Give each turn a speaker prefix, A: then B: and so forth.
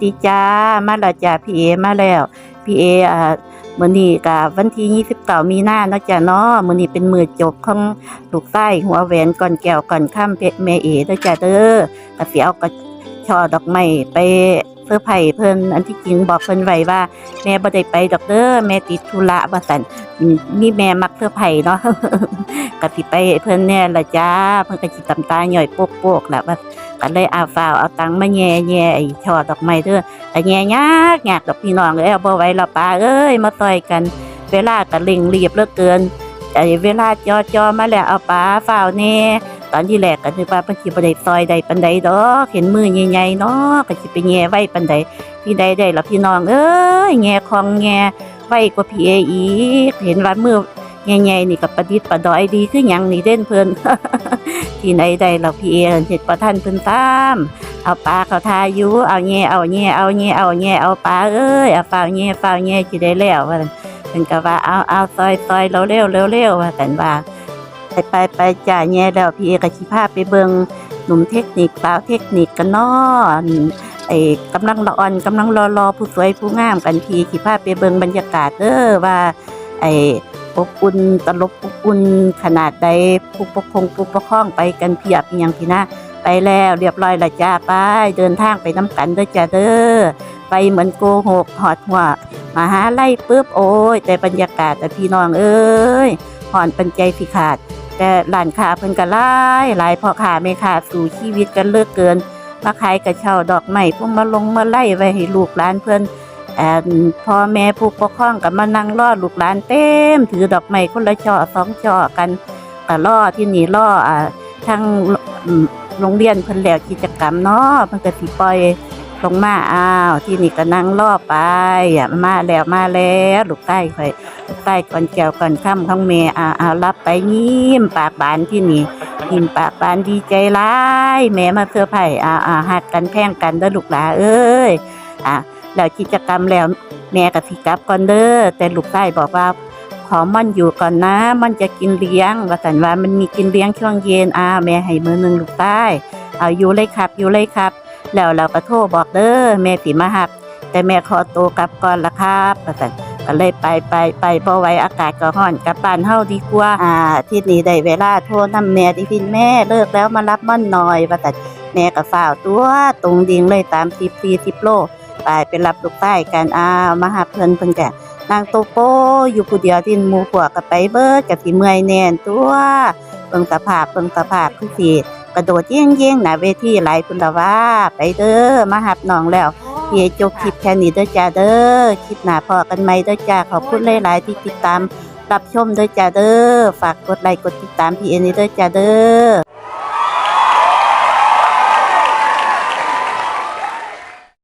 A: ดีจ้ามาแล้วจ้าพี่เอมาแล้วพี่เออ่ามื้อนี้ก็วันที่29มีหน้าเนาะจ้าเนาะมื้อนี้เป็นมือจบของลูกไส้หัวแหวนก่อนแก้วก่อนค่ำเพชรแม่เอเด้อจ้าเด้อก็สิเอากระช่อดอกไม้ไปเสื้อไผ่เพิ่นอันที่จริงบอกเพิ่นไว้ว่า แม่บ่ได้ไปดอกเด้อแม่ติดธุระว่าซั่น มีแม่มักเสื้อไผ่เนาะก็สิไปให้เพิ่อนแน่ละจ้า เพิ่อนก็สิตำตาหน่อยโปกๆล่ะว่าก็เลยเอาฝาวเอาตังมาแย่แย่ไอ้ช่อดอกไม้เด้อแต่แย่ยากยากดอกพี่น้องเอ้ยเอาบ่ไว้ละป้าเอ้ยมาต่อยกัน เวลาก็เร่งรีบเหลือเกินไอ้เวลาจอจอมาแล้วเอาป้าฝาวแน่ตอนที่แรกก็นึกว่าเพิ่นสิบ่ได้ซอยใดปานใดดอกเห็นมือใหญ่ๆเนาะก็สิไปแย่ไว้ปานใดที่ใดได้ล่ะพี่น้องเอ้ยแย่ของแย่ ไวกว่าพีเออีกเห็นว่ามือใหญ่ๆนี่ก็ประดิษฐ์ประดอยดีคือหยังนี่เด่นเพิ่นที่ไหนได้เราพีเอเห็ดประท่านเพิ่นตามเอาปลาเขาทายูเอาแง่เอาแง่เอาแง่เอาแง่เอาปลาเอ้ยเอาเปล่าแง่เปล่าแง่สิได้แล้วว่าซั่นเพิ่นก็ว่าเอาเอาซอยซอยเร็วเร็วเร็วเร็วว่ากันว่าไปไปไปจ่าแง่แล้วพีเอก็สิพาไปเบิ่งหนุ่มเทคนิคสาวเทคนิคกันเนาะ ไอ้กำลังละอ่อนกำลังรอรอผู้สวยผู้งามกันพี่สิพาไปเบิ่งบรรยากาศเด้อว่า ไอ้อบอุ่นตลบอบอุ่นขนาดใดผู้ปกครองผู้ปกครองไปกันเพียบอย่างที่นะไปแล้วเรียบร้อยละจ้าไปเดินทางไปน้ำกันเด้อจ้าเด้อไปเหมือนโกหกหอดหัวมาหาไล่ปุ๊บโอ้ย แต่บรรยากาศแต่พี่น้องเอ้ยหอนปันใจสิขาด แต่ร้านค้าเพิ่นก็หลายหลายพ่อค้าแม่ค้าสู่ชีวิตกันเลือกเกิน มาขายกระเช้าดอกไม้พวกมาลงมาไล่ไว้ให้ลูกหลานเพิ่นอนพ่อแม่ผู้ปกครองกับมานั่งรอลูกหลานเต็ม ถือดอกไม้คนละช่อสองช่อกันก็รอที่นี่รออทางโรงเรียนเพิ่นแล้วกิจกรรมเนาะเพิ่นก็สิปล่อยลงมาอ้าวที่นี่ก็นั่งรอไปอะมาแล้วมาแล้วลูกใต้ข่อยลูกใต้ก่อนแก้วก่อนค่ำของแม่อ่าอ่ารับไปยิ้มปากบานที่นี่ ยิ้มปากบานดีใจร้ายแม่มาเสื้อไผ่อ่าอ่าหักกันแพงกันเด้อลูกหลาเอ้ยอะแล้วกิจกรรมแล้วแม่กับสิกลับก่อนเด้อแต่ลูกชายบอกว่าขอมันอยู่ก่อนนะ มันจะกินเลี้ยงว่าสันว่ามันมีกินเลี้ยงช่วงเย็นอ่าแม่ให้มือหนึ่งลูกชายเอาอยู่เลยครับ อยู่เลยครับ แล้วเราก็โทรบอกเด้อแม่สิมาหับแต่แม่ขอตัวกลับก่อนละครับว่าสัน ก็เลยไปไปไปพอไว้อากาศก็ร้อนกลับบ้านเฮาดีกว่าอ่าที่นี่ได้เวลาโทรนำแม่ดิพินแม่เลิกแล้วมารับมันหน่อยว่าสันแม่ก็ฝ่าวตัวตรงดิ่งเลยตามสิบสี่สิบโลไปไปรับลูกใต้กันอ้าวมาหาเพิ่นเพิ่นกนางโตโปอยู่ผู้เดียวที่หมู่พวกก็ไปเบิดก็สิเมื่อยแน่นตัวเบิ่งสภาพเบิ่งสภาพคือสิกระโดดเย่งๆหน้าเวทีหลายพุ่นละว่า ไปเด้อมาหับน้องแล้ว พี่จบคลิปแค่นี้เด้อจ้าเด้อคลิปหน้าพอกันไหมเด้อจ้าขอบคุณหลายๆที่ติดตามรับชมเด้อจ้าเด้อฝากกดไลค์กดติดตามพี่เอ็นนี่เด้อจ้าเด้อ